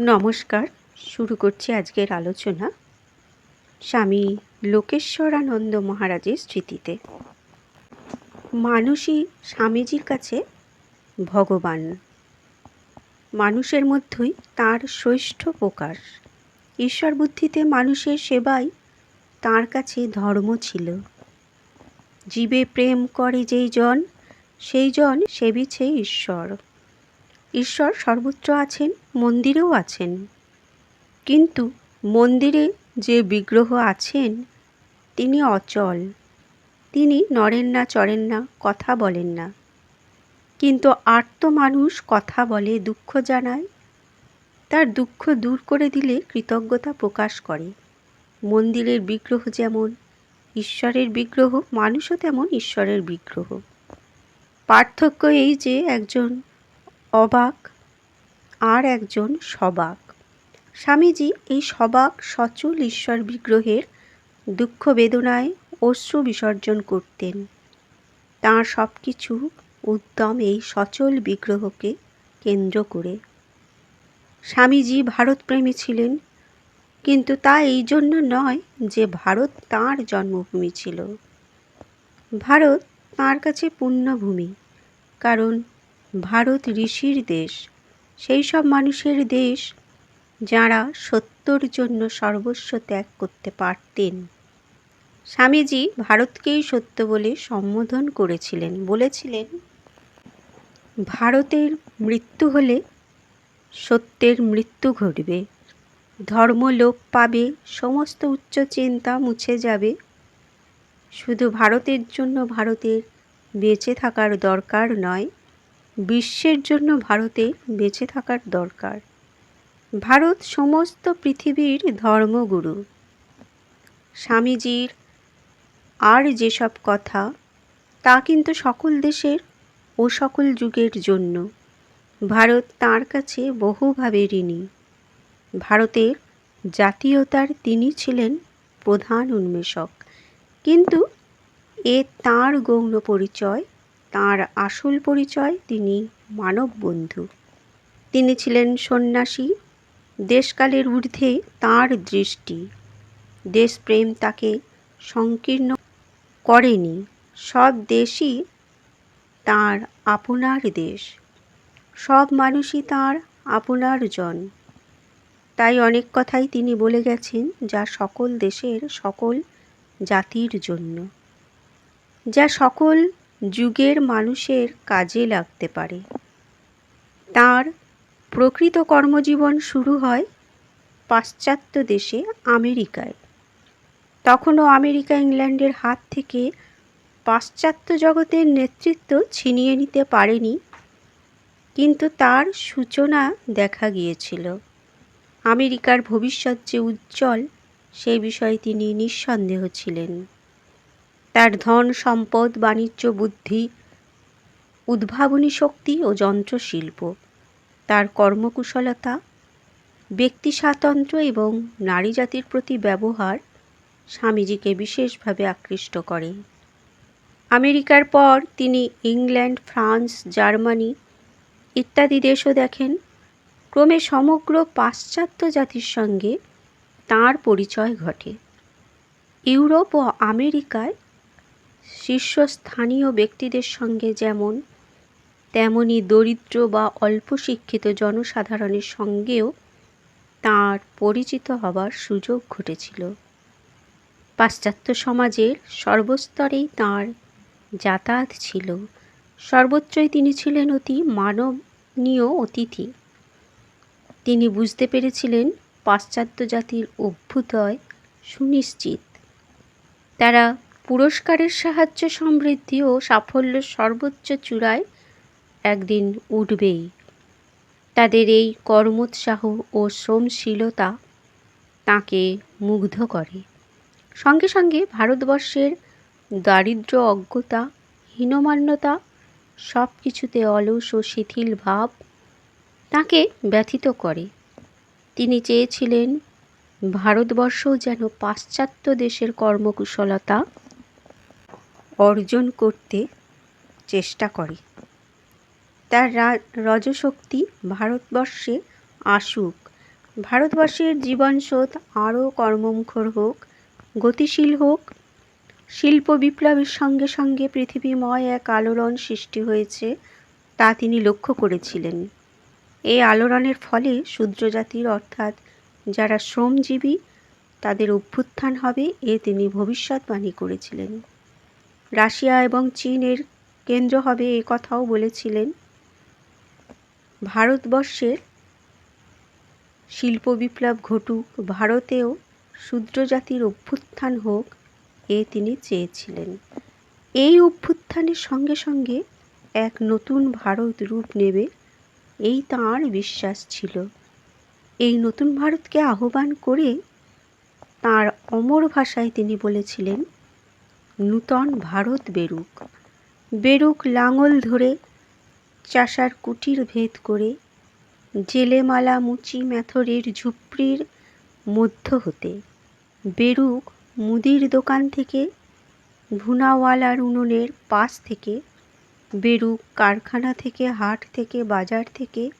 নমস্কার। শুরু করছি আজকের আলোচনা স্বামী লোকেশ্বরানন্দ মহারাজের স্মৃতিতে। মানুষই স্বামীজির কাছে ভগবান। মানুষের মধ্যেই তার শ্রেষ্ঠ প্রকাশ। ঈশ্বর বুদ্ধিতে মানুষের সেবাই তার কাছে ধর্ম ছিল। জীবে প্রেম করে যেই জন, সেই জন সেবিছে ঈশ্বর। ঈশ্বর সর্বত্র আছেন, মন্দিরেও আছেন। কিন্তু মন্দিরে যে বিগ্রহ আছেন, তিনি অচল। তিনি নড়েন না, চড়েন না, কথা বলেন না। কিন্তু আর্ত মানুষ কথা বলে, দুঃখ জানায়। তার দুঃখ দূর করে দিলে কৃতজ্ঞতা প্রকাশ করে। মন্দিরের বিগ্রহ যেমন, ঈশ্বরের বিগ্রহ, মানুষও তেমন ঈশ্বরের বিগ্রহ। পার্থক্য এই যে, একজন অবাক, আর একজন সবাক। স্বামীজি এই সবাক সচল ঈশ্বর বিগ্রহের দুঃখ বেদনায় অশ্রু বিসর্জন করতেন। তাঁর সব কিছু উদ্যম এই সচল বিগ্রহকে কেন্দ্র করে। স্বামীজি ভারতপ্রেমী ছিলেন, কিন্তু তা এই জন্য নয় যে ভারত তাঁর জন্মভূমি ছিল। ভারত তাঁর কাছে পুণ্যভূমি কারণ ভারত ঋষির দেশ। সেই সব মানুষের দেশ যাঁরা সত্যর জন্য সর্বস্ব ত্যাগ করতে পারতেন। স্বামীজি ভারতকেই সত্য বলে সম্বোধন করেছিলেন। বলেছিলেন, ভারতের মৃত্যু হলে সত্যের মৃত্যু ঘটবে। ধর্ম লোপ পাবে, সমস্ত উচ্চ চিন্তা মুছে যাবে। শুধু ভারতের জন্য ভারতের বেঁচে থাকার দরকার নয় বিশ্বের জন্য ভারতে বেঁচে থাকার দরকার। ভারত সমস্ত পৃথিবীর ধর্মগুরু। স্বামীজির আর যেসব কথা, তা কিন্তু সকল দেশের ও সকল যুগের জন্য। ভারত তার কাছে বহুভাবে ঋণী। ভারতের জাতীয়তার তিনি ছিলেন প্রধান উন্মেষক। কিন্তু এ তাঁর গৌণ পরিচয় তাঁর আসল পরিচয় তিনি মানব বন্ধু। তিনি ছিলেন সন্ন্যাসী। দেশকালের ঊর্ধ্বে তাঁর দৃষ্টি। দেশপ্রেম তাকে সংকীর্ণ করেনি। সব দেশই তাঁর আপনার দেশ। সব মানুষই তাঁর আপনার জন। তাই অনেক কথাই তিনি বলে গেছেন যা সকল দেশের সকল জাতির জন্য। যা সকল যুগের মানুষের কাজে লাগতে পারে। তার প্রকৃত কর্মজীবন শুরু হয় পাশ্চাত্য দেশে আমেরিকায়। তখনও আমেরিকা, ইংল্যান্ডের হাত থেকে পাশ্চাত্য জগতের নেতৃত্ব ছিনিয়ে নিতে পারেনি, কিন্তু তার সূচনা দেখা গিয়েছিল। আমেরিকার ভবিষ্যৎ যে উজ্জ্বল সেই বিষয়ে তিনি নিঃসন্দেহ ছিলেন। তার ধন, সম্পদ, বাণিজ্য, বুদ্ধি, উদ্ভাবনী শক্তি ও যন্ত্রশিল্প, তার কর্মকুশলতা, ব্যক্তি স্বাতন্ত্র্য এবং নারী জাতির প্রতি ব্যবহার স্বামীজিকে বিশেষভাবে আকৃষ্ট করে। আমেরিকার পর তিনি ইংল্যান্ড, ফ্রান্স, জার্মানি ইত্যাদি দেশও দেখেন। ক্রমে সমগ্র পাশ্চাত্য জাতির সঙ্গে তাঁর পরিচয় ঘটে। ইউরোপ ও আমেরিকায় শীর্ষস্থানীয় ব্যক্তিদের সঙ্গে যেমন, তেমনি দরিদ্র বা অল্প শিক্ষিত জনসাধারণের সঙ্গেও তাঁর পরিচিত হবার সুযোগ ঘটেছিল। পাশ্চাত্য সমাজের সর্বস্তরেই তাঁর যাতায়াত ছিল। সর্বত্রই তিনি ছিলেন অতি মাননীয় অতিথি। তিনি বুঝতে পেরেছিলেন পাশ্চাত্য জাতির অভ্যুদয় সুনিশ্চিত। তারা পুরস্কারের সাহায্যে সমৃদ্ধি ও সাফল্যের সর্বোচ্চ চূড়ায় একদিন উঠবেই। তাদের এই কর্মোৎসাহ ও শ্রমশীলতা তাকে মুগ্ধ করে। সঙ্গে সঙ্গে ভারতবর্ষের দারিদ্র অজ্ঞতা, হীনমান্যতা সব কিছুতে অলস ও শিথিল ভাব তাকে ব্যথিত করে। তিনি চেয়েছিলেন, ভারতবর্ষও যেন পাশ্চাত্য দেশের কর্মকুশলতা অর্জন করতে চেষ্টা করে। তার রজশক্তি ভারতবর্ষে আসুক। ভারতবর্ষের জীবনস্রোত আরও কর্মমুখর হোক, গতিশীল হোক। শিল্প বিপ্লবের সঙ্গে সঙ্গে পৃথিবীময় এক আলোড়ন সৃষ্টি হয়েছে তা তিনি লক্ষ্য করেছিলেন। এই আলোড়নের ফলে শূদ্রজাতির অর্থাৎ যারা শ্রমজীবী, তাদের অভ্যুত্থান হবে এ তিনি ভবিষ্যৎবাণী করেছিলেন। রাশিয়া এবং চীনের কেন্দ্র হবে এ কথাও বলেছিলেন। ভারতবর্ষের শিল্প বিপ্লব ঘটুক, ভারতেও শূদ্র জাতির অভ্যুত্থান হোক, এ তিনি চেয়েছিলেন। এই অভ্যুত্থানের সঙ্গে সঙ্গে এক নতুন ভারত রূপ নেবে, এই তাঁর বিশ্বাস ছিল। এই নতুন ভারতকে আহ্বান করে তাঁর অমর ভাষায় তিনি বলেছিলেন নূতন ভারত বেরুক। বেরুক লাঙল ধরে, চাষার কুটির ভেদ করে, জেলেমালা মুচি ম্যাথরের ঝুপড়ির মধ্য হতে। বেরুক মুদির দোকান থেকে, ভুনাওয়ালার উনুনের পাশ থেকে, বেরুক কারখানা থেকে, হাট থেকে, বাজার থেকে,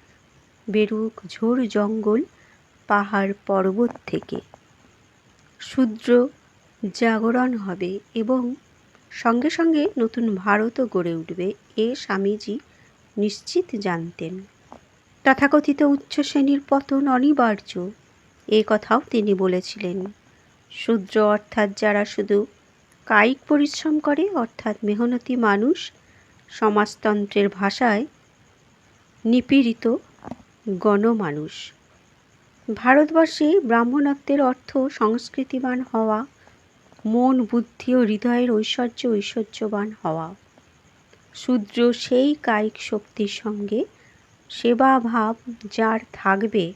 বেরুক ঝোড় জঙ্গল, পাহাড় পর্বত থেকে। শূদ্র জাগরণ হবে এবং সঙ্গে সঙ্গে নতুন ভারতও গড়ে উঠবে এ স্বামীজি নিশ্চিত জানতেন। তথাকথিত উচ্চ শ্রেণির পতন অনিবার্য, এ কথাও তিনি বলেছিলেন। শূদ্র অর্থাৎ যারা শুধু কায়িক পরিশ্রম করে, অর্থাৎ মেহনতি মানুষ, সমাজতন্ত্রের ভাষায় নিপীড়িত গণমানুষ। ভারতবর্ষে ব্রাহ্মণত্বের অর্থ সংস্কৃতিবান হওয়া মন, বুদ্ধি ও হৃদয়ের ঐশ্বর্য ঐশ্বর্যবান হওয়া। শূদ্র সেই কায়িক শক্তির সঙ্গে সেবা ভাব যার থাকবে,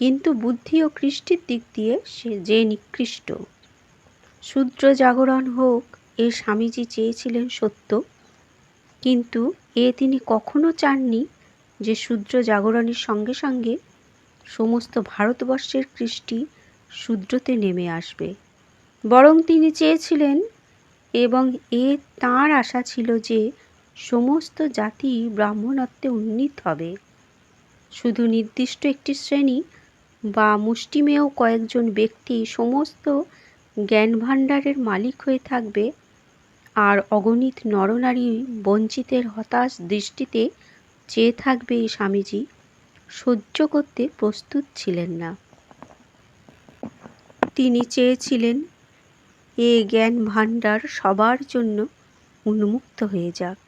কিন্তু বুদ্ধি ও কৃষ্টির দিক দিয়ে সে যে নিকৃষ্ট। শূদ্র জাগরণ হোক, এ স্বামীজি চেয়েছিলেন সত্য, কিন্তু এ তিনি কখনো চাননি যে শূদ্র জাগরণের সঙ্গে সঙ্গে সমস্ত ভারতবর্ষের কৃষ্টি শূদ্রতে নেমে আসবে। বরং তিনি চেয়েছিলেন এবং এ তাঁর আশা ছিল যে সমস্ত জাতি ব্রাহ্মণত্বে উন্নীত হবে। শুধু নির্দিষ্ট একটি শ্রেণি বা মুষ্টিমেয় কয়েকজন ব্যক্তি সমস্ত জ্ঞান ভাণ্ডারের মালিক হয়ে থাকবে আর অগণিত নরনারী বঞ্চিতের হতাশ দৃষ্টিতে চেয়ে থাকবে এই স্বামীজি। সহ্য করতে প্রস্তুত ছিলেন না। তিনি চেয়েছিলেন এ জ্ঞান ভাণ্ডার সবার জন্য উন্মুক্ত হয়ে যাক।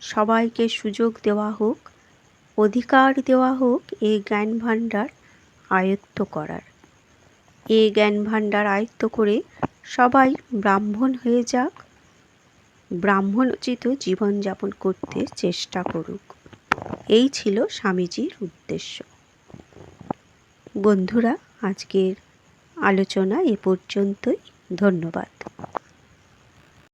সবাইকে সুযোগ দেওয়া হোক, অধিকার দেওয়া হোক এ জ্ঞান ভাণ্ডার আয়ত্ত করার। এ জ্ঞান ভাণ্ডার আয়ত্ত করে সবাই ব্রাহ্মণ হয়ে যাক। ব্রাহ্মণোচিত জীবনযাপন করতে চেষ্টা করুক। এই ছিল স্বামীজির উদ্দেশ্য। বন্ধুরা, আজকের আলোচনা এ পর্যন্তই। ধন্যবাদ।